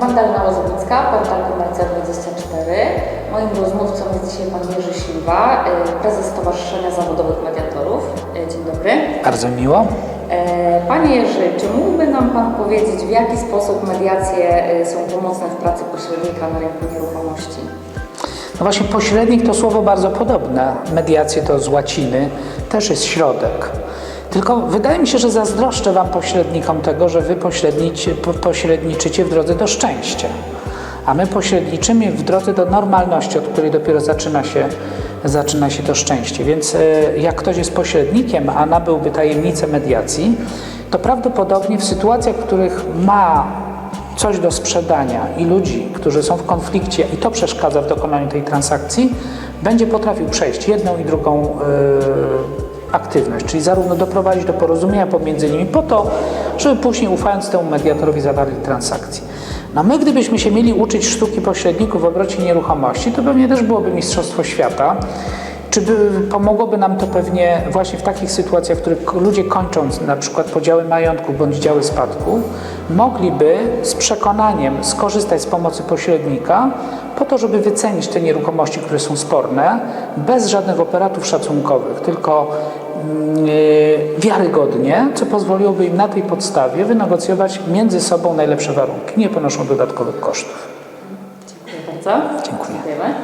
Magdalena Łozowicka, portal Komercja24. Moim rozmówcą jest dzisiaj pan Jerzy Śliwa, e, prezes Stowarzyszenia Zawodowych Mediatorów. E, Dzień dobry. Bardzo miło. E, Panie Jerzy, czy mógłby nam Pan powiedzieć, w jaki sposób mediacje e, są pomocne w pracy pośrednika na rynku nieruchomości? No właśnie pośrednik to słowo bardzo podobne. Mediacje to z łaciny, też jest środek. Tylko wydaje mi się, że zazdroszczę Wam pośrednikom tego, że Wy pośredniczycie w drodze do szczęścia. A my pośredniczymy w drodze do normalności, od której dopiero zaczyna się, zaczyna się to szczęście. Więc e, jak ktoś jest pośrednikiem, a nabyłby tajemnicę mediacji, to prawdopodobnie w sytuacjach, w których ma coś do sprzedania i ludzi, którzy są w konflikcie i to przeszkadza w dokonaniu tej transakcji, będzie potrafił przejść jedną i drugą e, aktywność, czyli zarówno doprowadzić do porozumienia pomiędzy nimi po to, żeby później ufając temu mediatorowi zawarli transakcję. No my gdybyśmy się mieli uczyć sztuki pośredników w obrocie nieruchomości, to pewnie też byłoby Mistrzostwo Świata. Czy by pomogłoby nam to pewnie właśnie w takich sytuacjach, w których ludzie kończąc na przykład podziały majątku bądź działy spadku, mogliby z przekonaniem skorzystać z pomocy pośrednika po to, żeby wycenić te nieruchomości, które są sporne, bez żadnych operatów szacunkowych, tylko mm, yy, wiarygodnie, co pozwoliłoby im na tej podstawie wynegocjować między sobą najlepsze warunki, nie ponoszą dodatkowych kosztów. Dziękuję bardzo. Dziękuję. Dziękujemy.